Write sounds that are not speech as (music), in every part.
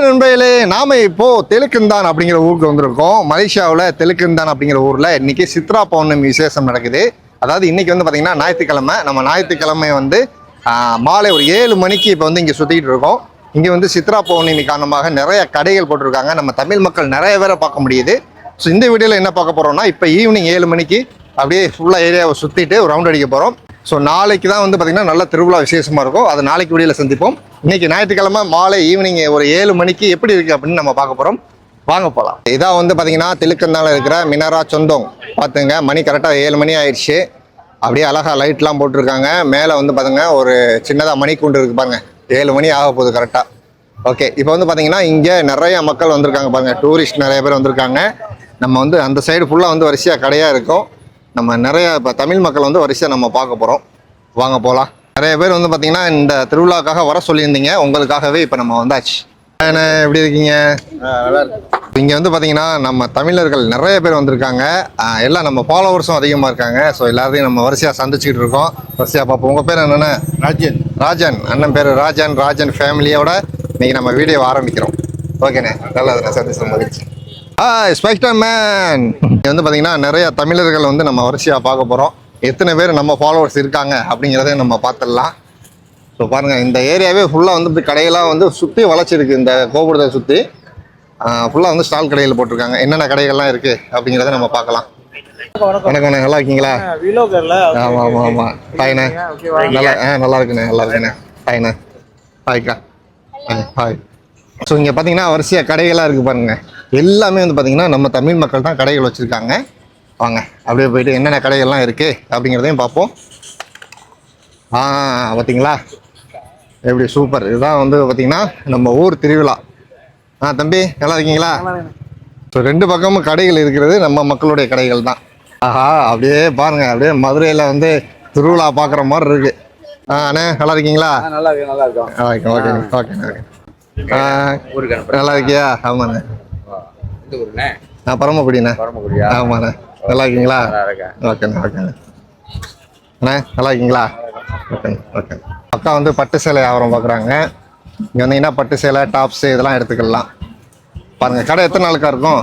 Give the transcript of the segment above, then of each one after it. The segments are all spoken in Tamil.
ஹாய் நண்பர்களே நாம இப்போ தெலுக்குந்தான் அப்படிங்கிற ஊருக்கு வந்திருக்கோம். மலேசியாவில் தெலுக்குந்தான் அப்படிங்கிற ஊரில் இன்னைக்கு சித்ரா பௌர்ணமி விசேஷம் நடக்குது. அதாவது இன்னைக்கு வந்து பார்த்தீங்கன்னா ஞாயிற்றுக்கிழமை. நம்ம ஞாயிற்றுக்கிழமை வந்து மாலை ஒரு ஏழு மணிக்கு இப்போ வந்து இங்கே சுற்றிக்கிட்டு இருக்கோம். இங்கே வந்து சித்ரா பௌர்ணமி காரணமாக நிறைய கடைகள் போட்டிருக்காங்க. நம்ம தமிழ் மக்கள் நிறைய பேரை பார்க்க முடியுது. ஸோ இந்த வீடியோவில் என்ன பார்க்க போகிறோம்னா இப்போ ஈவினிங் ஏழு மணிக்கு அப்படியே ஃபுல்லாக ஏரியாவை சுற்றிட்டு ரவுண்ட் அடிக்க போகிறோம் ஸோ நாளைக்கு தான் வந்து பார்த்திங்கன்னா நல்ல திருவிழா விசேஷமாக இருக்கும். அது நாளைக்கு வீடியோவில் சந்திப்போம். இன்றைக்கி ஞாயிற்றுக்கிழமை மாலை ஈவினிங் ஒரு ஏழு மணிக்கு எப்படி இருக்குது அப்படின்னு நம்ம பார்க்க போகிறோம் வாங்க போகலாம் இதான் வந்து பார்த்தீங்கன்னா திலுக்கந்தால இருக்கிற மினரா சொந்தம் பார்த்துங்க மணி கரெக்டாக ஏழு மணி ஆயிடுச்சு. அப்படியே அழகாக லைட்லாம் போட்டிருக்காங்க. மேலே வந்து பாருங்க ஒரு சின்னதாக மணி கூண்டு இருக்குது பாருங்கள் ஏழு மணி ஆக போகுது கரெக்டாக ஓகே இப்போ வந்து பார்த்தீங்கன்னா இங்கே நிறைய மக்கள் வந்திருக்காங்க பாருங்கள் டூரிஸ்ட் நிறைய பேர் வந்திருக்காங்க. நம்ம வந்து அந்த சைடு ஃபுல்லாக வந்து வரிசையாக கடையாக இருக்கும். நம்ம நிறைய இப்போ தமிழ் மக்கள் வந்து வரிசையாக நம்ம பார்க்க போகிறோம் வாங்க போகலாம் நிறைய பேர் வந்து பார்த்தீங்கன்னா இந்த திருவிழாக்காக வர சொல்லியிருந்தீங்க. உங்களுக்காகவே இப்போ நம்ம வந்தாச்சு. என்ன எப்படி இருக்கீங்க? இங்கே வந்து பார்த்தீங்கன்னா நம்ம தமிழர்கள் நிறைய பேர் வந்திருக்காங்க. எல்லாம் நம்ம ஃபாலோவர்ஸும் அதிகமாக இருக்காங்க. ஸோ எல்லாத்தையும் நம்ம வரிசையாக சந்திச்சுக்கிட்டு இருக்கோம். வரிசையாக பார்ப்போம். உங்கள் பேர் என்னென்ன ராஜன். ராஜன். அண்ணன் பேர் ராஜன். ராஜன் ஃபேமிலியோட இன்னைக்கு நம்ம வீடியோ ஆரம்பிக்கிறோம். ஓகேண்ணே. நல்லதுண்ணே. சந்திச்சு மகிழ்ச்சி. ஹாய் ஸ்பெக்டர் மேன் இங்கே வந்து பார்த்தீங்கன்னா நிறைய தமிழர்கள் வந்து நம்ம வரிசையாக பார்க்க போகிறோம் எத்தனை பேர் நம்ம ஃபாலோவர்ஸ் இருக்காங்க அப்படிங்கிறதையும் நம்ம பார்த்துடலாம். ஸோ பாருங்கள் இந்த ஏரியாவே ஃபுல்லாக வந்து இப்படி கடையெல்லாம் வந்து சுற்றி வளைச்சிருக்கு இந்த கோபுரத்தை சுற்றி ஃபுல்லாக வந்து ஸ்டால் கடையில் போட்டிருக்காங்க. என்னென்ன கடைகள்லாம் இருக்குது அப்படிங்கிறத நம்ம பார்க்கலாம். வணக்கம் நல்லா இருக்கீங்களா? விலோகர்ல. ஆமாம் ஆமாம் ஆமாம் ஹாய்ண்ணே நல்லா ஆ நல்லா இருக்குண்ணே நல்லா இருக்குண்ணே. ஹாய்ண்ணே ஹாய்க்கா ஹாய் ஹாய் ஸோ இங்கே பார்த்தீங்கன்னா வரிசையாக கடைகள்லாம் இருக்குது பாருங்க. எல்லாமே வந்து பார்த்தீங்கன்னா நம்ம தமிழ் மக்கள் தான் கடைகள் வச்சுருக்காங்க. வாங்க அப்படியே போயிட்டு என்னென்ன கடைகள்லாம் இருக்குது அப்படிங்கிறதையும் பார்ப்போம். ஆ பார்த்தீங்களா எப்படி சூப்பர். இதுதான் வந்து பார்த்தீங்கன்னா நம்ம ஊர் திருவிழா. ஆ தம்பி நல்லா இருக்கீங்களா? ஸோ ரெண்டு பக்கமும் கடைகள் இருக்கிறது நம்ம மக்களுடைய கடைகள் தான். ஆஹா அப்படியே பாருங்க அப்படியே மதுரையில் வந்து திருவிழா பார்க்குற மாதிரி இருக்கு. ஆ அண்ணே நல்லா இருக்கீங்களா? நல்லா இருக்கு நல்லா இருக்கும். ஆ, ஓகே ஓகே ஓகே. நல்லா இருக்கியா? ஆமாண்ணே. நான் பரமக்குடிண்ணே. பரமக்குடியா? ஆமாண்ணே. நல்லா இருக்கீங்களா ஓகேண்ணே ஓகேண்ணே. அண்ணே நல்லா இருக்கீங்களா ஓகே ஓகே அக்கா வந்து பட்டு சேலை வியாபாரம் பார்க்குறாங்க. இங்கே வந்தீங்கன்னா பட்டு சேலை டாப்ஸு இதெல்லாம் எடுத்துக்கலாம். பாருங்கள் கடை எத்தனை நாளுக்கா இருக்கும்?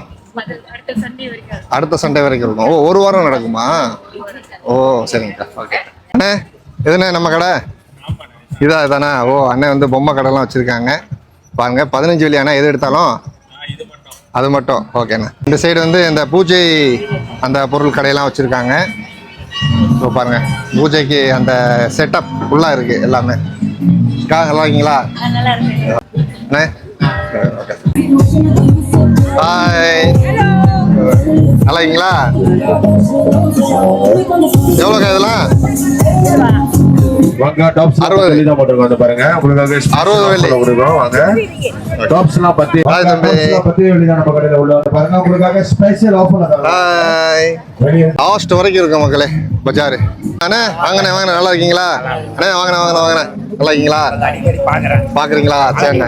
அடுத்த சண்டே வரைக்கும் இருக்கும். ஓ ஒரு வாரம் நடக்குமா? ஓ சரிங்கக்கா. ஓகே. அண்ணே எதுண்ணே நம்ம கடை? இதா இதானே ஓ அண்ணன் வந்து பொம்மை கடைலாம் வச்சுருக்காங்க. பாருங்க பதினஞ்சு வெள்ளி அண்ணா எது எடுத்தாலும்? அது மட்டும் ஓகேண்ணா இந்த சைடு வந்து இந்த பூஜை அந்த பொருள் கடையெல்லாம் வச்சுருக்காங்க. இப்போ பாருங்கள் பூஜைக்கு அந்த செட்டப் ஃபுல்லாக இருக்குது எல்லாமே. அக்கா நல்லா இருக்கீங்களா? அண்ணே? ஓகே ஹாய் நல்லா இருக்கீங்களா? எவ்வளோக்கா இதெல்லாம்? வாங்க டாப்ஸ் அறுபது. வெளியில போட்டுருக்கோம் வந்து பாருங்க. உங்களுக்காக அறுபது வெள்ளி. கொடுக்குறோம் வாங்க. பத்தி நம்ம கடையில உள்ள பாருங்க உங்களுக்காக ஸ்பெஷல் ஆஃபர் ஹாய் வரைக்கும் இருக்கும் மக்களே பஜார். அண்ணே வாங்கண்ணே வாங்கண்ணே நல்லா இருக்கீங்களா? அண்ணே வாங்கண்ணே வாங்கண்ணே வாங்கண்ணே. நல்லா இருக்கீங்களா? பாக்குறீங்களா? சரிண்ணே.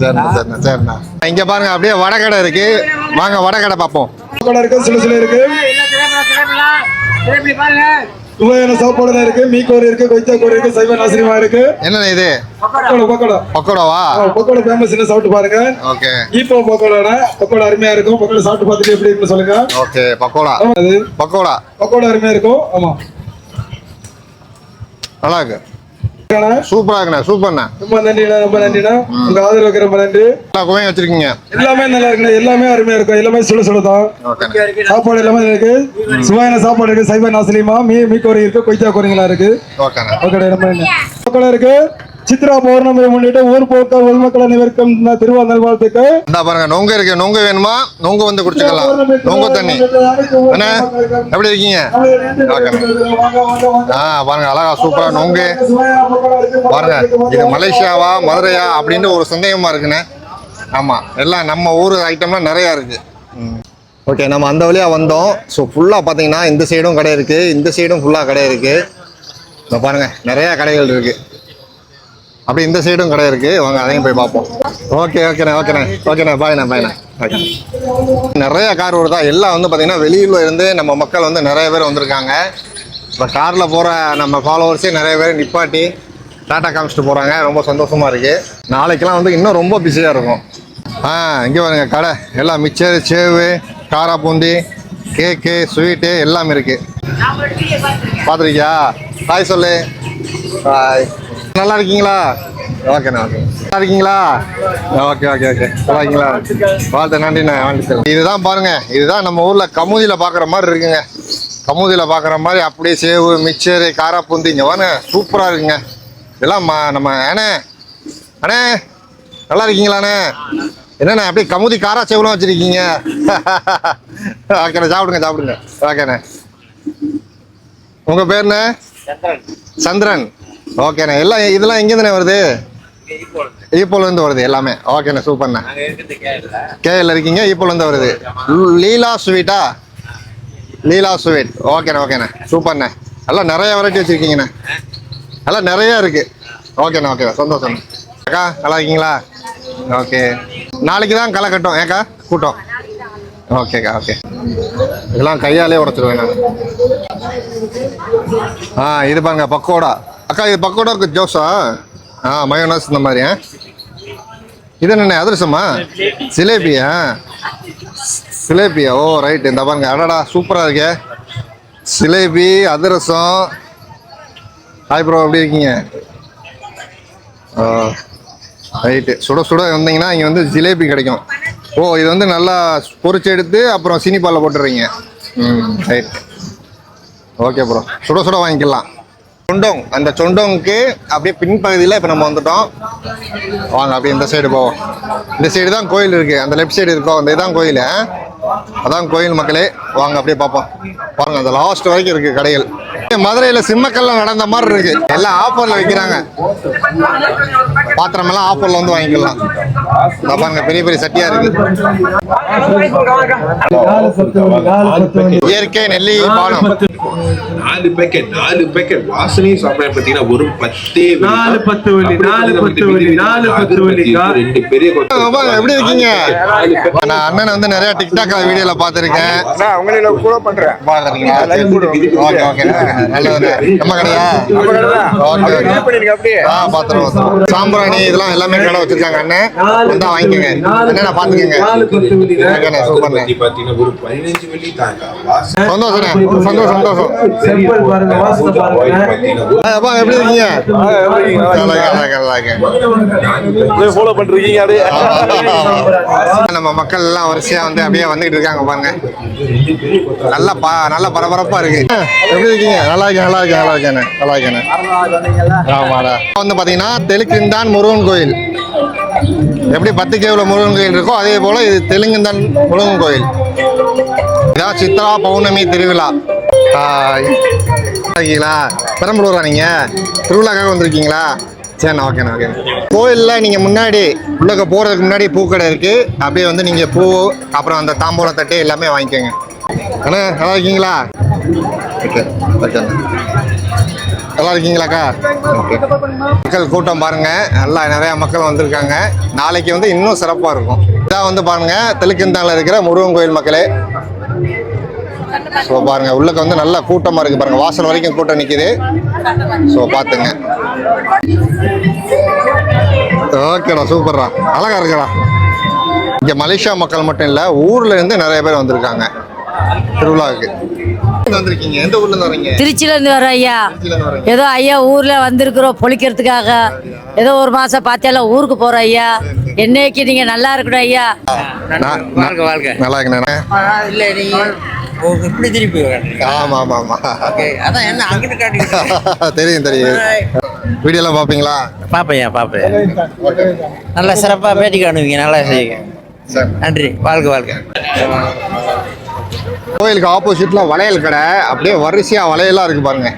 சரிண்ணா சரிண்ணா சரிண்ணா. இங்க பாருங்க அப்படியே வடகடை இருக்கு. வாங்க வடகடை பார்ப்போம். இருக்கு சில சில இருக்கு. சுவையான சாப்பாடுல இருக்கு மீக்கோர் இருக்கு கொய்த்தாக்கோர் இருக்கு சைவ நாசிரியமா இருக்கு. என்னண்ணே இது? பக்கோடா. பக்கோடா. பக்கோடாவா? பக்கோடா ஃபேமஸ் என்ன சாப்பிட்டு பாருங்க. ஓகே. ஈப்போ பக்கோடா பக்கோடா அருமையா இருக்கும். பக்கோடா சாப்பிட்டு பார்த்துட்டு எப்படி இருக்குன்னு சொல்லுங்க. ஓகே பக்கோடா. பக்கோடா. பக்கோடா அருமையா இருக்கும். ஆமா. நல்லா இருக்கு. சூப்பரா இருக்குண்ணே சூப்பர்ண்ணே. ரொம்ப நன்றிண்ணா ரொம்ப நன்றிண்ணா. உங்க ஆதரவுக்கு ரொம்ப நன்றி. எல்லா குவையும் வச்சிருக்கீங்க. எல்லாமே நல்லா இருக்குண்ணா எல்லாமே அருமையா இருக்கும். எல்லாமே சுட சுட தான். சாப்பாடு எல்லாமே இருக்கு. சுவையான சாப்பாடு இருக்கு. சைவ நாசிலியமா மீ மீக்கோரி இருக்கு கொய்த்தா கோரிங்களா இருக்கு. ஓகேண்ணே. பக்கோடா ரொம்ப நன்றி. பக்கோடா இருக்கு. சித்ரா பௌர்ணமி முன்னிட்டு ஊர் போக்க பொதுமக்கள் அனைவருக்கும் இந்த திருவிழா நல்வாழ்த்துக்கள். இந்த பாருங்க நொங்கு இருக்கு நொங்கு வேணுமா? நொங்கு வந்து குடிச்சுக்கலாம். நொங்கு தண்ணி. அண்ணே எப்படி இருக்கீங்க? ஆ பாருங்க அழகா சூப்பரா நொங்கு பாருங்க இது மலேசியாவா மதுரையா அப்படின்னு ஒரு சந்தேகமா இருக்குண்ணே. ஆமா எல்லாம் நம்ம ஊர் ஐட்டம்லாம் நிறையா இருக்கு. ஓகே நம்ம அந்த வழியா வந்தோம். ஸோ ஃபுல்லாக பார்த்தீங்கன்னா இந்த சைடும் கடை இருக்கு. இந்த சைடும் ஃபுல்லாக கடை இருக்கு. இப்போ பாருங்க நிறைய கடைகள் இருக்கு. அப்படி இந்த சைடும் கடை இருக்கு. வாங்க அதையும் போய் பார்ப்போம். ஓகே ஓகேண்ணே ஓகேண்ணே ஓகேண்ணே பாய்ண்ணே பாய்ண்ணே ஓகே நிறைய கார் வருதா எல்லாம் வந்து பார்த்தீங்கன்னா வெளியில் இருந்து நம்ம மக்கள் வந்து நிறைய பேர் வந்திருக்காங்க. இப்போ காரில் போகிற நம்ம ஃபாலோவர்ஸே நிறைய பேர் நிப்பாட்டி டாட்டா காமிச்சிட்டு போகிறாங்க ரொம்ப சந்தோஷமா இருக்கு. நாளைக்கெல்லாம் வந்து இன்னும் ரொம்ப பிஸியாக இருக்கும். ஆ இங்கே பாருங்க கடை. எல்லாம் மிச்சர் சேவு காரா பூந்தி கேக்கு ஸ்வீட்டு எல்லாமே இருக்கு. பார்த்துருக்கியா ஹாய் சொல்லு. ஹாய் நல்லா இருக்கீங்களா? ஓகேண்ணா ஓகே. நல்லா இருக்கீங்களா? Okay okay okay. நல்லா இருக்கீங்களா? வாழ்த்து நன்றிண்ணா வாழ்த்து இதுதான் பாருங்க இதுதான் நம்ம ஊரில் கமுதியில் பார்க்குற மாதிரி இருக்குங்க. கமுதியில் பார்க்குற மாதிரி அப்படியே சேவு மிக்சரு காரா பூந்தி இங்கே வாங்க. சூப்பராக இருக்குங்க. இதெல்லாம் மா நம்ம அண்ணே. அண்ணே நல்லா இருக்கீங்களாண்ணே என்னண்ணே அப்படியே கமுதி காரா சேவுலாம் வச்சுருக்கீங்க. (laughs) ஓகேண்ணே சாப்பிடுங்க சாப்பிடுங்க. ஓகேண்ணே உங்கள் பேருண்ணே சந்திரன். ஓகேண்ணே எல்லாம் இதெல்லாம் எங்கேருந்துண்ணே வருது? ஈப்போலேருந்து வருது எல்லாமே. ஓகேண்ணே சூப்பர்ண்ணே கேஎல் இருக்கீங்க ஈப்போலேருந்து வருது. லீலா ஸ்வீட்டா? லீலா ஸ்வீட். ஓகேண்ணே ஓகேண்ணே சூப்பர்ண்ணே எல்லாம் நிறைய வெரைட்டி வச்சுருக்கீங்கண்ணே எல்லாம் நிறைய இருக்கு. ஓகேண்ணே ஓகேண்ணே சந்தோஷம் அக்கா நல்லா இருக்கீங்களா? ஓகே நாளைக்கு தான் களை கட்டும் ஏக்கா கூட்டம். ஓகேக்கா ஓகே இதெல்லாம் கையாலே உடச்சிருவேன் நான். ஆ இது பாருங்க பக்கோடா. அக்கா இது பக்கோடா இருக்கு ஜோஸா ஆ மயோனஸ் இந்த மாதிரி இது என்ன அதிரசமா? ஜிலேபியா? ஜிலேபியா ஓ ரைட் இந்த பாருங்க அடடா சூப்பராக இருக்கே. ஜிலேபி அதிரசம். ஹாய் ப்ரோ எப்படி இருக்கீங்க? ரைட்டு சுட சுட வந்தீங்கன்னா இங்கே வந்து ஜிலேபி கிடைக்கும். ஓ இது வந்து நல்லா பொறிச்சு எடுத்து அப்புறம் சீனிப்பாலில் போட்டுறீங்க. ம் ரைட் ஓகே ப்ரோ சுட சுட வாங்கிக்கலாம். சொண்டோங். அந்த சொண்டோங்க்கு அப்படியே பின்பகுதியில் இப்போ நம்ம வந்துட்டோம். வாங்க அப்படியே இந்த சைடு போவோம். இந்த சைடு தான் கோயில் இருக்குது அந்த லெஃப்ட் சைடு இருக்கோம் அந்த இதுதான் கோயில். அதான் கோயில் மக்களே வாங்க அப்படியே பார்ப்போம். பாருங்க அந்த லாஸ்ட் வரைக்கும் இருக்கு கடைகள். மதுரையில சிம்மக்கல்ல நடந்த மாதிரி இருக்கு. எல்லாம் ஆஃபர்ல வைக்கிறாங்க. பாத்திரம் எல்லாம் ஆஃபர்ல வந்து வாங்கிக்கலாம். இதோ பாருங்க பெரிய பெரிய சட்டியா இருக்கு. இயற்கை நெல்லி பானம். நாலு பேக்கெட் நாலு பேக்கெட் வாசனையும் சாப்பிட பாத்தீங்கன்னா ஒரு பத்தே. நாலு பத்து அப்படியே நாலு பத்து வெளி நாலு பத்து. அகர்பத்தி ரெண்டு பெரிய எப்படி இருக்கீங்க? நான் அண்ணனை வந்து நிறைய டிக்டாக் வீடியோல பார்த்திருக்கேன். உங்களை கூட பண்றேன். பாக்குறீங்களா ஓகே ஓகே. நல்லது நம்ம கடையா? Okay okay. பண்ணிருங்க அப்படியே ஆ பாத்துறோம் பாத்துறோம் சாம்பிராணி இதெல்லாம் எல்லாமே கடை வச்சிருக்காங்க அண்ணன் வந்தா வாங்கிக்கோங்க. அண்ணா. பாத்துக்கோங்க சந்தோஷம் சந்தோஷம் ஆ, அப்பா எப்படி இருக்கீங்க? நம்ம மக்கள் எல்லாம் வரிசையா வந்து அப்படியே வந்துகிட்டு இருக்காங்க பாருங்க. நல்ல பா நல்ல பரபரப்பா இருக்கு. எப்படி இருக்கீங்க? நல்லா இருக்கேன் நல்லா இருக்கேன் நல்லா இருக்கேன் நல்லா இருக்கேன். ஆமாடா. வந்து பாத்தீங்கன்னா தெலுக்குந்தான் முருகன் கோயில். எப்படி பத்து கேவுல முருகன் கோயில் இருக்கோ அதே போல இது தெலுங்குந்தான் முருகன் கோயில். இதான் சித்ரா பௌர்ணமி திருவிழா. ஹாய். இருக்கீங்களா? பெரம்பலூரா நீங்க? திருவிழாக்காக வந்திருக்கீங்களா? சரிண்ணா ஓகேண்ணா ஓகே கோயிலில் நீங்கள் முன்னாடி உள்ளக்க போகிறதுக்கு முன்னாடி பூக்கடை இருக்குது அப்படியே வந்து நீங்கள் பூ அப்புறம் அந்த தாம்பூலம் தட்டு எல்லாமே வாங்கிக்கோங்க. அண்ணா நல்லா இருக்கீங்களா? ஓகே ஓகேண்ணா நல்லா இருக்கீங்களாக்கா? ஓகே மக்கள் கூட்டம் பாருங்கள் நல்லா நிறையா மக்கள் வந்திருக்காங்க. நாளைக்கு வந்து இன்னும் சிறப்பாக இருக்கும். இதான் வந்து பாருங்கள் தெலுக்கந்தால இருக்கிற முருகன் கோயில் மக்களே. ஸோ பாருங்கள் உள்ளக்க வந்து நல்லா கூட்டமாக இருக்குது பாருங்கள் வாசல் வரைக்கும் கூட்டம் நிற்கிது ஸோ பார்த்துங்க ஓகேடா சூப்பர்டா. அழகா இருக்குடா. இங்க மலேசியா மக்கள் மட்டும் இல்ல ஊர்ல இருந்து நிறைய பேர் வந்திருக்காங்க. திருவிழாவுக்கு. வந்திருக்கீங்க? எந்த ஊர்ல இருந்து வரீங்க? திருச்சியில இருந்து வரோம் ஐயா. ஏதோ ஐயா ஊர்ல வந்திருக்கிறோம் பொழிக்கிறதுக்காக. ஏதோ ஒரு மாசம் பார்த்தால ஊருக்கு போறோம் ஐயா. என்னைக்கு நீங்க நல்லா இருக்கணும் ஐயா. நான்- வாழ்க வாழ்க நல்லா இல்ல நீங்க இப்படி திருப்பி வரீங்க ஆமா ஆமா ஆமா அதான் என்ன அங்கிட்டு காட்டிக்கிட்டு (laughs) தெரியும் தெரியும். வீடியோலாம் பார்ப்பீங்களா? பாப்பையா பாப்பேன் நல்லா சிறப்பா பேட்டி காணுவீங்க நல்லா செய்யுங்க. நன்றி. வாழ்க வாழ்க. கோயிலுக்கு ஆப்போசிட்ல வளையல் கடை. அப்படியே வரிசையா வளையலா இருக்கு பாருங்க.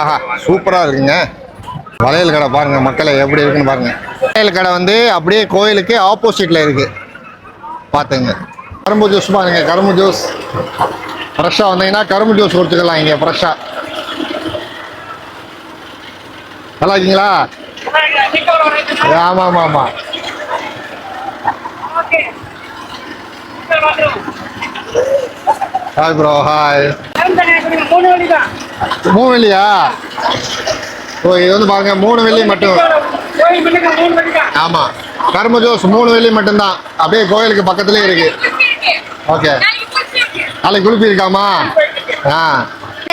ஆஹா சூப்பரா இருக்குங்க. வளையல் கடை பாருங்க மக்களை எப்படி இருக்குன்னு பாருங்க. வளையல் கடை வந்து அப்படியே கோயிலுக்கு ஆப்போசிட்ல இருக்கு. பாத்துங்க. கரும்பு ஜூஸ் பாருங்க கரும்பு ஜூஸ். ஃப்ரெஷ்ஷாக வந்தீங்கன்னா கரும்பு ஜூஸ் கொடுத்துக்கலாம் இங்கே ஃப்ரெஷ்ஷாக நல்லா இருக்கீங்களா? ஆமாம் ஆமாம் ஆமாம் ஹாய் ப்ரோ ஹாய் மூணு வெள்ளியா? ஓ இது வந்து பாருங்க மூணு வெள்ளி மட்டும். ஆமா. கரும்பு ஜூஸ் மூணு வெள்ளி மட்டும்தான். அப்படியே கோயிலுக்கு பக்கத்துலயே இருக்கு. ஓகே. நாளைக்கு குளிப்பி இருக்காமா ஆ.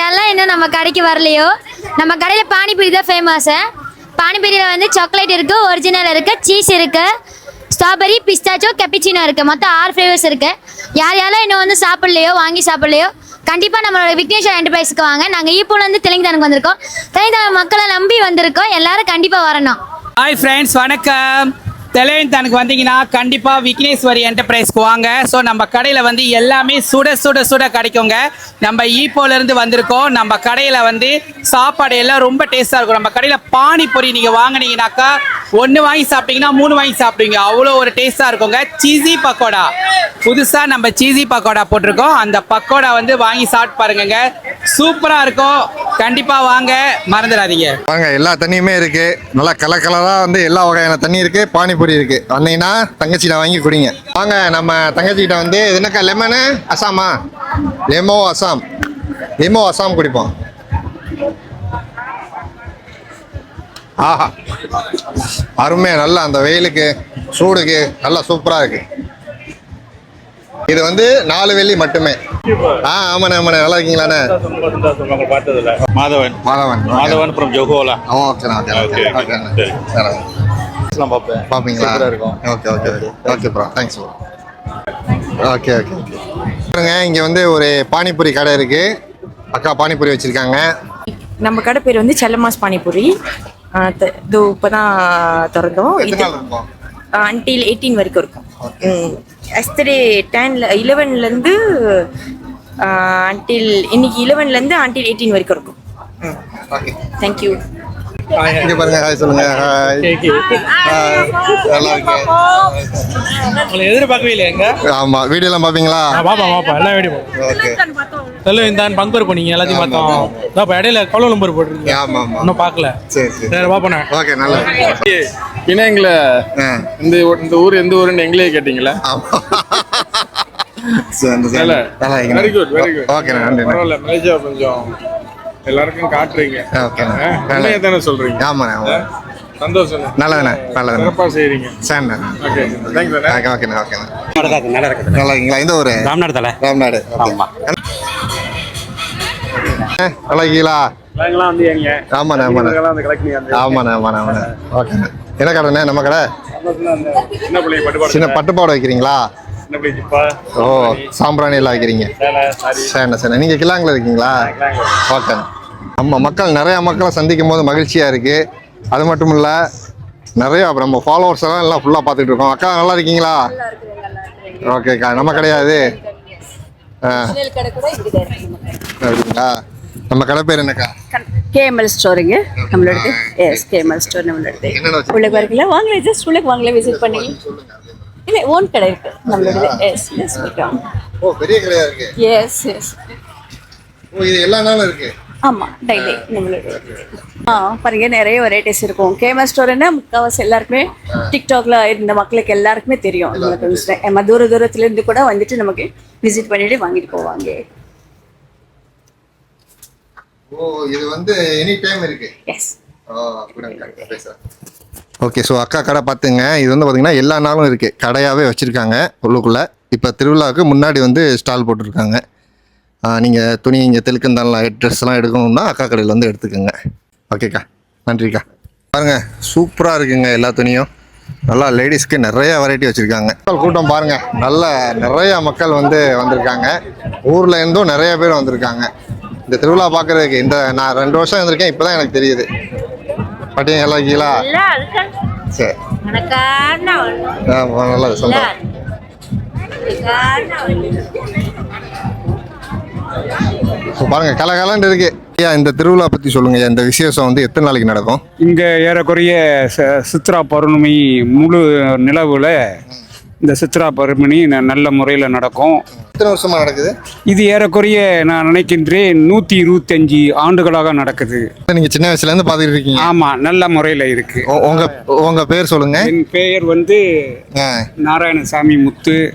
எல்லாம் இன்னும் நம்ம கடைக்கு வரலையோ? நம்ம கடையில் பானிபூரி தான் ஃபேமஸு பானிபூரியில் வந்து சாக்லேட் இருக்கு ஒரிஜினல் இருக்கு சீஸ் இருக்கு ஸ்ட்ராபெரி பிஸ்தாச்சோ கெப்பிச்சினோ இருக்கு. மொத்தம் ஆறு ஃப்ளேவர்ஸ் இருக்கு. யார் யாரெல்லாம் இன்னும் வந்து சாப்பிடலையோ வாங்கி சாப்பிடலையோ கண்டிப்பாக நம்மளோட விக்னேஸ்வர் என்டர்பிரைஸ்க்கு வாங்க. நாங்கள் ஈப்போலேருந்து தெலுங்குதானுக்கு வந்திருக்கோம். தெலுங்குதான மக்களை நம்பி வந்திருக்கோம். எல்லாரும் கண்டிப்பாக வரணும். ஹாய் ஃப்ரெண்ட்ஸ் வணக்கம். தெலுங்குதானுக்கு வந்தீங்கன்னா கண்டிப்பாக விக்னேஸ்வரி என்டர்பிரைஸ்க்கு வாங்க. ஸோ நம்ம கடையில் வந்து எல்லாமே சுட சுட சுட கிடைக்குங்க. நம்ம ஈப்போலேருந்து வந்திருக்கோம். நம்ம கடையில் வந்து சாப்பாடு எல்லாம் ரொம்ப டேஸ்ட்டாக இருக்கும். நம்ம கடையில் பானிபூரி நீங்கள் வாங்குனீங்கனாக்கா ஒன்று வாங்கி சாப்பிட்டீங்கன்னா மூணு வாங்கி சாப்பிடுவீங்க. அவ்வளோ ஒரு டேஸ்ட்டாக இருக்குங்க. சீசி பக்கோடா. புதுசாக நம்ம சீசி பக்கோடா போட்டிருக்கோம். அந்த பக்கோடா வந்து வாங்கி சாப்பிட்டு பாருங்கங்க. சூப்பராக இருக்கும். கண்டிப்பாக வாங்க. மறந்துடாதீங்க. வாங்க எல்லா தண்ணியுமே இருக்குது நல்லா கலர் கலராக வந்து எல்லா வகையான தண்ணி இருக்குது பானிபூரி இருக்குது வந்தீங்கன்னா தங்கச்சிட்ட வாங்கி குடிங்க. வாங்க நம்ம தங்கச்சிக்கிட்ட வந்து என்னக்கா லெமனு? அசாமா? லெமோ அசாம். லெமோ அசாம் குடிப்போம். ஆஹா. அருமையா நல்லா அந்த வெயிலுக்கு சூடுக்கு நல்லா சூப்பரா இருக்கு. இது வந்து நாலு வெள்ளி மட்டுமே. ஆ ஆமாண்ணே ஆமாண்ணே நல்லா இருக்கீங்களாண்ணே? மாதவன். மாதவன் okay. மாதவன் அப்புறம் ஜொகோலா. ஓ ஓகேண்ணா ஓகே ஓகே. Okay, okay. ஓகேண்ணா பார்ப்பேன். பார்ப்பீங்களா? சூப்பரா இருக்கும். Okay okay okay. Bro thanks bro okay okay okay. பாருங்க இங்கே வந்து ஒரு பானிபூரி கடை இருக்கு. அக்கா பானிபூரி வச்சிருக்காங்க. நம்ம கடை பேர் வந்து செல்லமாஸ் பானிபூரி. இது இப்போ தான் திறந்தோம் இது அன்டில் எயிட்டீன் வரைக்கும் இருக்கும். எஸ்டர்டே டென்ல இலவன்லேருந்து அன்டில் இன்னைக்கு இலவன்லேருந்து அன்டில் எயிட்டீன் வரைக்கும் இருக்கும். ஓகே தேங்க்யூ இங்கே பாருங்க ஹாய் சொல்லுங்க ஹாய் நல்லா இருக்கு உங்களை எதிர்பார்க்கவே இல்லைங்க ஆமா வீடியோலாம் பார்ப்பீங்களா பாப்பா பாப்பா எல்லாம் வெடி ஓகே இந்த பங்கர் பண்ணீங்க எல்லாத்தையும் பார்த்தோம். இப்ப இடையில கொள்ள நம்பர் போட்டுருக்கீங்க. ஆமா ஆமா. இன்னும் பார்க்கல. சரி சரி. சரி பாப்பண்ணே ஓகே நல்லா எங்களை ஆ. இந்த இந்த ஊர் எந்த ஊருன்னு எங்களே கேட்டீங்களா? ஆமா. very good. ஓகே நன்றி பரவாயில்ல மலேசியா கொஞ்சம். எல்லாருக்கும் காட்டுறீங்க. ஓகேண்ணா உண்மையை தானே சொல்றீங்க? ஆமாண்ணே ஆமா. சந்தோஷம் நல்லதுண்ணே நல்லதுண்ணே. சிறப்பா செய்றீங்க. சரிண்ணே ஓகே தேங்க்ஸ் ஓகே ஓகேண்ணா ஓகேண்ணா நல்லா இருக்கீங்களா இந்த ஒரு ராம்நாடு தலை ராம்நாடு ஆமா. நல்லா இருக்கீங்களா ஆமாண்ணே ஆமாண்ணே. வந்து கலெக்ட் பண்ணி ஆமாண்ணே ஆமாண்ணே ஆமாண்ணே. ஓகேண்ணே என்ன கடைண்ணே நம்ம கடை? சின்ன பட்டுப்பாடு வைக்கிறீங்களா? ஓ சாம்பிராணி எல்லாம் வைக்கிறீங்க. சரிண்ணே சரிண்ணே நீங்கள் கிளாங்கில் இருக்கீங்களா? ஓகே நம்ம மக்கள் நிறையா மக்களை சந்திக்கும் போது மகிழ்ச்சியாக இருக்குது அது மட்டும் இல்லை நிறையா நம்ம ஃபாலோவர்ஸ் எல்லாம் எல்லாம் ஃபுல்லாக பார்த்துட்டு இருக்கோம். அக்கா நல்லா இருக்கீங்களா? ஓகேக்கா நம்ம கிடையாது. அப்படிங்களா? நம்ம கடை பேர் என்னக்கா? கேஎம்எல் ஸ்டோருங்க நம்மளோடது. எஸ் கேஎம்எல் ஸ்டோர் நம்மளோடது. உள்ளே வரல வாங்கல ஜஸ்ட் உள்ளே வாங்கல விசிட் பண்ணி. இல்லை ஓன் கடை இருக்கு நம்மளோடது. எஸ் எஸ் ஓ பெரிய கடையா இருக்கு? எஸ் எஸ் ஓ இது எல்லா நாளும் இருக்கு? ஆமாம் டெய்லி நம்மளோட ஆ பாருங்க நிறைய வெரைட்டிஸ் இருக்கும். கேஎம்எல் ஸ்டோர்னா முக்கால்வாசி எல்லாருக்குமே டிக்டாக்ல இருந்த மக்களுக்கு எல்லாருக்குமே தெரியும். நம்ம தூர தூரத்துல இருந்து கூட வந்துட்டு நமக்கு விசிட் பண்ணிட்டு வாங்கிட்டு போவாங்க. ஓ இது வந்து எனி டைம் இருக்கு எஸ் ஓகே ஸோ அக்கா கடை பார்த்துங்க. இது வந்து பார்த்தீங்கன்னா எல்லா நாளும் இருக்குது கடையாகவே வச்சுருக்காங்க உள்ளுக்குள்ளே. இப்போ திருவிழாவுக்கு முன்னாடி வந்து ஸ்டால் போட்டிருக்காங்க. நீங்கள் துணி இங்கே தெலுக்குந்தாலாம் ட்ரெஸ்லாம் எடுக்கணும்னா அக்கா கடையில் வந்து எடுத்துக்கோங்க. ஓகேக்கா நன்றிக்கா பாருங்கள் சூப்பராக இருக்குங்க எல்லா துணியும். நல்லா லேடிஸ்க்கு நிறைய வெரைட்டி வச்சுருக்காங்க. கூட்டம் பாருங்கள் நல்ல நிறைய மக்கள் வந்து வந்திருக்காங்க. ஊரில் இருந்தும் நிறைய பேர் வந்திருக்காங்க. இந்த திருவிழா பார்க்குறதுக்கு இந்த நான் ரெண்டு வருஷம் இருந்திருக்கேன் இப்போ தான் எனக்கு தெரியுது. பாட்டிங்க எல்லாம் இருக்கீங்களா? சரி. நல்லது சந்தோஷம். இப்போ பாருங்க கலகலன்னு இருக்கு. ஐயா இந்த திருவிழா பற்றி சொல்லுங்க. இந்த விசேஷம் வந்து எத்தனை நாளைக்கு நடக்கும்? இங்கே ஏறக்குறைய ச- சித்ரா பௌர்ணமி முழு நிலவில் இந்த சித்ரா பௌர்ணமி ந- நல்ல முறையில் நடக்கும். எத்தனை வருஷமா நடக்குது? இது ஏறக்குறைய நான் நினைக்கின்றேன் நூற்றி இருபத்தஞ்சி ஆண்டுகளாக நடக்குது. நீங்க சின்ன வயசுல இருந்து பார்த்துட்டு இருக்கீங்க. ஆமாம் நல்ல முறையில் இருக்கு. உ- உங்க உங்க பேர் சொல்லுங்க. என் பெயர் வந்து நாராயணசாமி முத்து.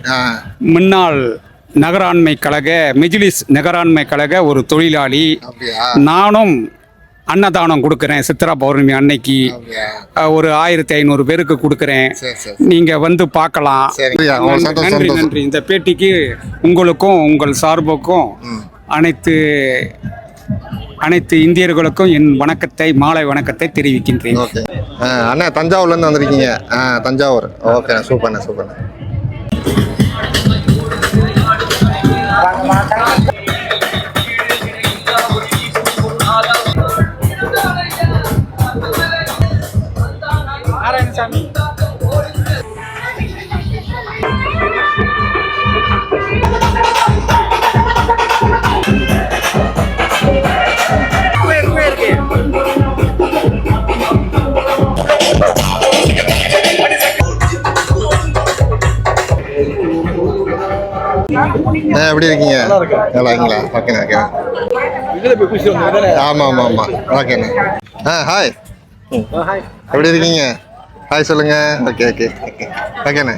முன்னாள் நகராண்மை கழக மெஜிலிஸ் நகராண்மை கழக ஒரு தொழிலாளி. நானும் அன்னதானம் கொடுக்குறேன். சித்ரா பௌர்ணமி அன்னைக்கு. ஒரு ஆயிரத்தி ஐநூறு பேருக்கு கொடுக்குறேன். நீங்கள் வந்து பார்க்கலாம். நன்றி. நன்றி இந்த பேட்டிக்கு உங்களுக்கும் உங்கள் சார்புக்கும் அனைத்து அனைத்து இந்தியர்களுக்கும் என் வணக்கத்தை மாலை வணக்கத்தை தெரிவிக்கின்றேன். அண்ணா தஞ்சாவூர்லேருந்து வந்திருக்கீங்க. தஞ்சாவூர். ஓகே சூப்பர்ண்ணே சூப்பர்ண்ணே. vamos a hacerlo. எப்படி இருக்கீங்க? நல்லா இருக்கீங்களா? ஓகேண்ணே ஓகே ஆமாம் ஆமாம் ஆமாம் ஓகேண்ணே ஆ ஹாய் எப்படி இருக்கீங்க? ஹாய் சொல்லுங்க. ஓகே ஓகே ஓகே ஓகேண்ணே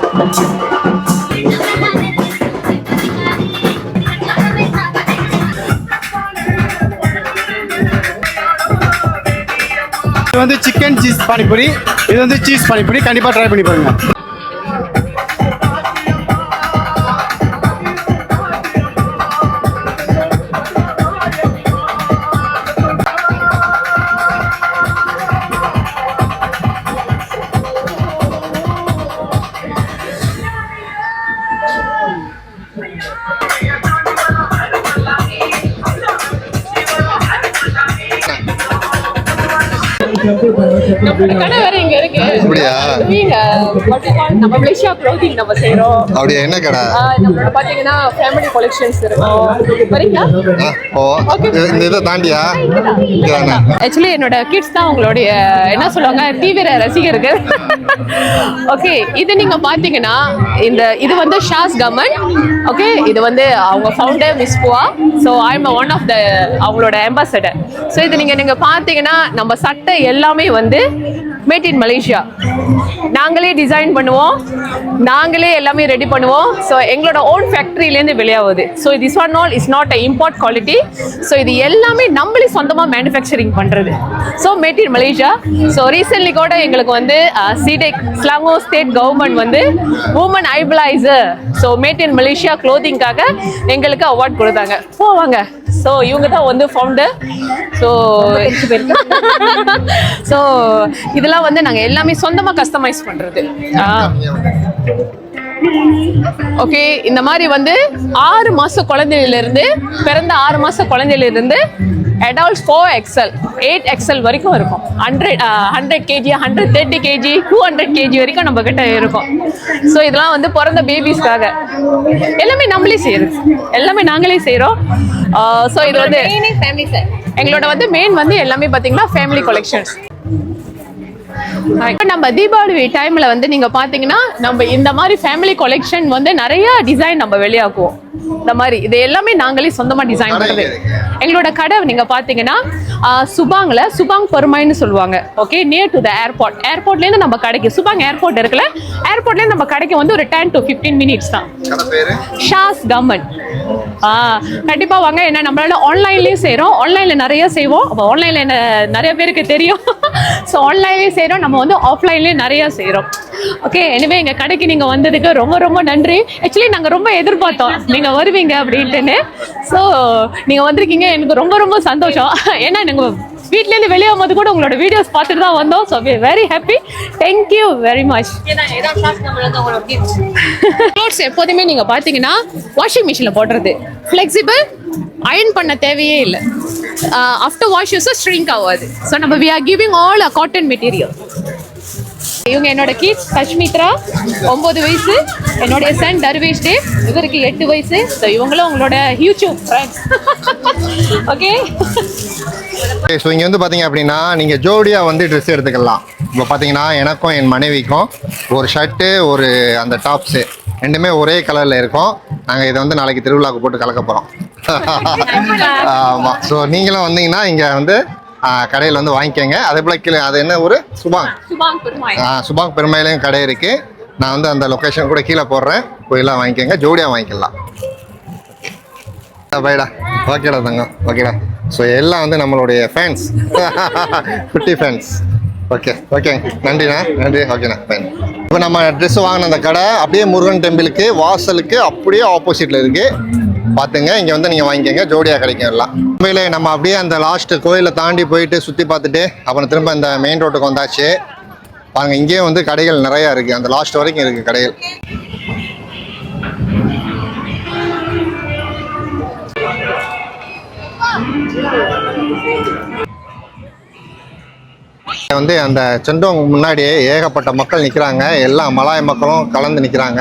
இது வந்து சிக்கன் சீஸ் பானிபூரி. இது வந்து சீஸ் பானிபூரி. கண்டிப்பாக ட்ரை பண்ணி பாருங்கள் அப்படியா? நம்ம மலேசியா க்ளோதிங் நம்ம செய்றோம். அப்படியா? என்ன கடை? நம்மளோட பாத்தீங்கன்னா ஃபேமிலி கலெக்ஷன்ஸ் இருக்கும். வரீங்களா? ஆ, ஓ இது- இந்த இதை தாண்டியா? ஆக்சுவலி என்னோட கிட்ஸ் தான் உங்களுடைய என்ன சொல்லுவாங்க தீவிர ரசிகர்கள். ஓகே இது நீங்க பாத்தீங்கன்னா இந்த இது வந்து ஷாஸ் கமன். ஓகே இது வந்து அவங்க founder miss புவா so I am one of the அவங்களோட அம்பாசடர் ஸோ இது நீங்க நீங்க பாத்தீங்கன்னா நம்ம சட்டை எல்லாமே வந்து மேட் இன் மலேசியா நாங்களே டிசைன் பண்ணுவோம். நாங்களே எல்லாமே ரெடி பண்ணுவோம். ஸோ எங்களோட ஓன் ஃபேக்ட்ரியிலேருந்து வெளியாகுது so this one all is not a import quality so இது எல்லாமே நம்மளே சொந்தமாக மேனுஃபேக்சரிங் பண்ணுறது so made in Malaysia so recently கூட எங்களுக்கு வந்து சிடெக் ஸ்லாங்கோ ஸ்டேட் கவர்மெண்ட் வந்து உமன் ஐபிளைசர் ஸோ மேட் இன் மலேசியா க்ளோதிங்காக எங்களுக்கு அவார்ட் கொடுத்தாங்க. போவாங்க. ஸோ இவங்க தான் வந்து ஃபவுண்டர் ஸோ ஸோ இதெல்லாம் வந்து நாங்கள் எல்லாமே சொந்தமாக கஸ்டமைஸ் பண்ணுறது ஓகே இந்த மாதிரி வந்து ஆறு மாச குழந்தையில இருந்து பிறந்த ஆறு மாச குழந்தையில இருந்து adults four XL eight XL வரைக்கும் இருக்கும். Hundred hundred KG hundred thirty KG two hundred KG வரைக்கும் நம்ம கிட்ட இருக்கும். ஸோ இதெல்லாம் வந்து பிறந்த பேபிஸ்க்காக எல்லாமே நம்மளே செய்யறது. எல்லாமே நாங்களே செய்கிறோம் ஸோ இது வந்து எங்களோட வந்து மெயின் வந்து எல்லாமே பார்த்தீங்கன்னா ஃபேமிலி கலெக்ஷன்ஸ் இப்போ நம்ம தீபாவளி டைம்ல வந்து நீங்க பாத்தீங்கன்னா நம்ம இந்த மாதிரி ஃபேமிலி கொலெக்ஷன் வந்து நிறைய டிசைன் நம்ம வெளியாக்குவோம். இந்த மாதிரி இது எல்லாமே நாங்களே சொந்தமா டிசைன் பண்றது. எங்களோட கடை நீங்க பாத்தீங்கன்னா சுபாங்ல சுபாங் பெருமைன்னு சொல்லுவாங்க. Okay near to the airport ஏர்போர்ட்ல இருந்து நம்ம கடைக்கு சுபாங் ஏர்போர்ட் இருக்குல்ல ஏர்போர்ட்ல இருந்து நம்ம கடைக்கு வந்து ஒரு டென் டு ஃபிஃப்டீன் மினிட்ஸ் தான். ஷாஸ் கம்மன். ஆ கண்டிப்பா வாங்க என்ன நம்மளால ஆன்லைன்லயும் செய்றோம் ஆன்லைன்ல நிறைய செய்வோம். அப்போ ஆன்லைன்ல என்ன நிறைய பேருக்கு தெரியும். (laughs) ஸோ ஆன்லைன்லயும் செய்றோம் நம்ம வந்து ஆஃப்லைன்லயும் நிறைய செய்றோம். ஓகே எனவே எங்கள் கடைக்கு நீங்கள் வந்ததுக்கு ரொம்ப ரொம்ப நன்றி. ஆக்சுவலி நாங்கள் ரொம்ப எதிர்பார்த்தோம். நீங்கள் வருவீங்க அப்படின்ட்டுன்னு. ஸோ நீங்கள் வந்திருக்கீங்க. எனக்கு ரொம்ப ரொம்ப சந்தோஷம். ஏன்னா நாங்கள் வீட்லேருந்து வெளியே வரும்போது கூட உங்களோட வீடியோஸ் பார்த்துட்டு தான் வந்தோம். So very happy thank you very much clothes எப்போதுமே நீங்கள் பார்த்தீங்கன்னா வாஷிங் மிஷினில் போடுறது. ஃப்ளெக்சிபிள் அயர்ன் பண்ண தேவையே இல்லை. ஆஃப்டர் வாஷ் யூஸும் ஸ்ட்ரிங்க் ஆகாது. ஸோ நம்ம we are giving all a cotton material இவங்க என்னோட கிட்ஸ் கஷ்மித்ரா ஒம்பது வயசு. என்னுடைய சன் தர்வேஷ் தேவ் இவருக்கு எட்டு வயசு. ஸோ இவங்களும் உங்களோட யூடியூப் ஃப்ரெண்ட்ஸ் ஓகே ஸோ இங்கே வந்து பார்த்தீங்க அப்படின்னா நீங்கள் ஜோடியாக வந்து ட்ரெஸ் எடுத்துக்கலாம். இப்போ பார்த்தீங்கன்னா எனக்கும் என் மனைவிக்கும் ஒரு ஷர்ட்டு ஒரு அந்த டாப்ஸு ரெண்டுமே ஒரே கலரில் இருக்கும். நாங்கள் இதை வந்து நாளைக்கு திருவிழாவுக்கு போட்டு கலக்க போகிறோம் (laughs) ஆமாம் ஸோ நீங்களும் வந்தீங்கன்னா இங்கே வந்து கடையில் வந்து வாங்கிக்கோங்க. அதே போல் கீழே அது என்ன ஒரு சுபாங். சுபாங் பெருமையிலையும் கடை இருக்குது நான் வந்து அந்த லொக்கேஷன் கூட கீழே போடுறேன். போயெல்லாம் வாங்கிக்கோங்க. ஜோடியாக வாங்கிக்கலாம். பைடா ஓகேடா தங்கம். ஓகேடா. ஸோ எல்லாம் வந்து நம்மளுடைய ஃபேன்ஸ் (laughs) குட்டி ஃபேன்ஸ் ஓகே ஓகே நன்றிண்ணா. நன்றி. ஓகேண்ணா ஃபைன் இப்போ நம்ம ட்ரெஸ் வாங்கின அந்த கடை அப்படியே முருகன் டெம்பிளுக்கு வாசலுக்கு அப்படியே ஆப்போசிட்டில் இருக்குது பார்த்துங்க. இங்கே வந்து நீங்கள் வாங்கிக்கோங்க. ஜோடியாக கிடைக்கும் எல்லாம் உண்மையிலே நம்ம அப்படியே அந்த லாஸ்ட் கோயிலை தாண்டி போயிட்டு சுற்றி பார்த்துட்டு அப்புறம் திரும்ப இந்த மெயின் ரோட்டுக்கு வந்தாச்சு. பாருங்க இங்கேயும் வந்து கடைகள் நிறையா இருக்குது அந்த லாஸ்ட் வரைக்கும் இருக்குது கடைகள். வந்து அந்த செண்டோங்க முன்னாடி ஏகப்பட்ட மக்கள் நிற்கிறாங்க எல்லா மலாய மக்களும் கலந்து நிற்கிறாங்க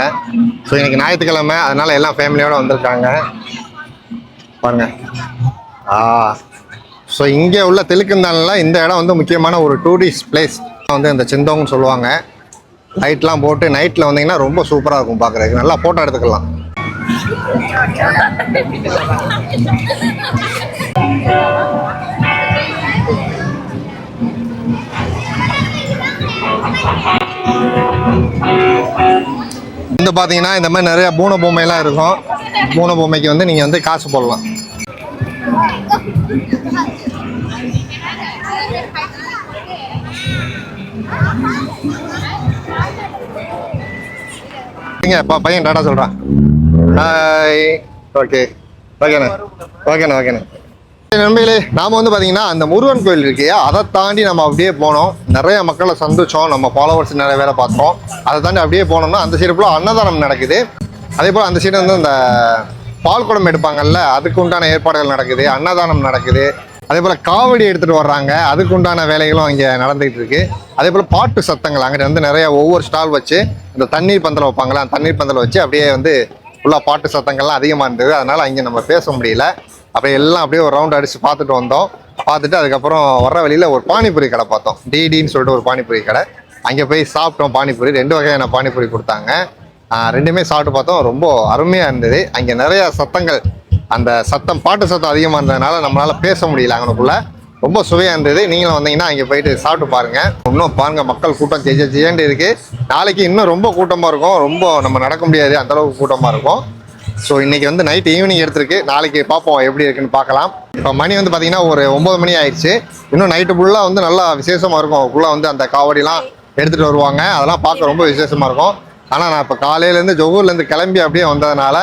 ஸோ இன்னைக்கு ஞாயிற்றுக்கிழமை அதனால எல்லாம் ஃபேமிலியோடு வந்திருக்காங்க. பாருங்க. ஆ. ஸோ இங்கே உள்ள தெலுக்குந்தானில் இந்த இடம் வந்து முக்கியமான ஒரு டூரிஸ்ட் பிளேஸ் வந்து இந்த செந்தோங்கன்னு சொல்லுவாங்க. லைட்லாம் போட்டு நைட்டில் வந்தீங்கன்னா ரொம்ப சூப்பராக இருக்கும் பார்க்குறதுக்கு நல்லா ஃபோட்டோ எடுத்துக்கலாம். (laughs) வந்து பார்த்தீங்கன்னா இந்த மாதிரி நிறைய பூனை பொம்மைலாம் இருக்கும். பூனை பொம்மைக்கு வந்து நீங்கள் வந்து காசு போடலாம். இங்க பையன் டாடா சொல்கிறான் ஹாய் ஓகே ஓகேண்ணா ஓகேண்ணா ஓகேண்ணா நண்பர்களே நாம் வந்து பார்த்தீங்கன்னா அந்த முருகன் கோயில் இருக்கையா அதை தாண்டி நம்ம அப்படியே போனோம். நிறைய மக்களை சந்திச்சோம். நம்ம ஃபாலோவர்ஸ் நிறைய பேரை பார்த்தோம். அதை தாண்டி அப்படியே போனோம்னா அந்த சைடு ஃபுல்லாக அன்னதானம் நடக்குது. அதே போல் அந்த சைடு வந்து அந்த பால் குடம் எடுப்பாங்கல்ல அதுக்கு உண்டான ஏற்பாடுகள் நடக்குது. அன்னதானம் நடக்குது. அதே போல் காவடி எடுத்துகிட்டு வர்றாங்க. அதுக்கு உண்டான வேலைகளும் இங்கே நடந்துகிட்டு இருக்கு. அதே போல் பாட்டு சத்தங்கள். அங்கே வந்து நிறைய ஒவ்வொரு ஸ்டால் வச்சு இந்த தண்ணீர் பந்தல் வைப்பாங்களா அந்த தண்ணீர் பந்தல் வச்சு அப்படியே வந்து ஃபுல்லாக பாட்டு சத்தங்கள்லாம் அதிகமாக இருந்தது. அதனால் அங்கே நம்ம பேச முடியல. அப்படியே எல்லாம் அப்படியே ஒரு ரவுண்ட் அடிச்சு பார்த்துட்டு வந்தோம். பார்த்துட்டு அதுக்கப்புறம் வர்ற வழியில் ஒரு பானிபூரி கடை பார்த்தோம். டிடின்னு சொல்லிட்டு ஒரு பானிபூரி கடை. அங்கே போய் சாப்பிட்டோம் பானிபூரி. ரெண்டு வகையான பானிபூரி கொடுத்தாங்க. ரெண்டுமே சாப்பிட்டு பார்த்தோம். ரொம்ப அருமையாக இருந்தது. அங்கே நிறையா சத்தங்கள் அந்த சத்தம் பாட்டு சத்தம் அதிகமாக இருந்ததுனால நம்மளால் பேச முடியல அங்கனுக்குள்ள ரொம்ப சுவையாக இருந்தது. நீங்களும் வந்தீங்கன்னா அங்கே போயிட்டு சாப்பிட்டு பாருங்கள் இன்னும் பாருங்கள் மக்கள் கூட்டம் ஜெய ஜெயண்டு இருக்குது நாளைக்கு இன்னும் ரொம்ப கூட்டமாக இருக்கும். ரொம்ப நம்ம நடக்க முடியாது. அந்தளவுக்கு கூட்டமாக இருக்கும். ஸோ இன்னைக்கு வந்து நைட் ஈவினிங் எடுத்திருக்கு. நாளைக்கு பார்ப்போம் எப்படி இருக்குன்னு பார்க்கலாம். இப்போ மணி வந்து பார்த்தீங்கன்னா ஒரு ஒம்பது மணி ஆயிடுச்சு. இன்னும் நைட்டு ஃபுல்லாக வந்து நல்லா விசேஷமாக இருக்கும். ஃபுல்லாக வந்து அந்த காவடிலாம் எடுத்துகிட்டு வருவாங்க. அதெல்லாம் பார்க்க ரொம்ப விசேஷமாக இருக்கும். ஆனால் நான் இப்போ காலையிலேருந்து ஜொகூர்லேருந்து கிளம்பி அப்படியே வந்ததுனால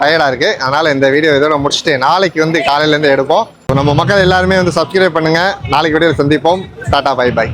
டயர்டாக இருக்குது அதனால் இந்த வீடியோ இதோட முடிச்சுட்டு நாளைக்கு வந்து காலையிலேருந்து எடுப்போம். நம்ம மக்கள் எல்லாருமே வந்து சப்ஸ்கிரைப் பண்ணுங்கள் நாளைக்கு வீடியோ சந்திப்போம். Tata bye by